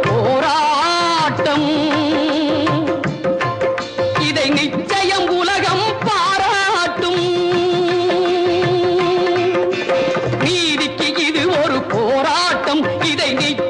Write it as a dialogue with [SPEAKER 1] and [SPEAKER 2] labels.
[SPEAKER 1] போராட்டம். இதை நிச்சயம் உலகம் பாராட்டும். நீதிக்கு இது ஒரு போராட்டம். இதை நிச்சயம்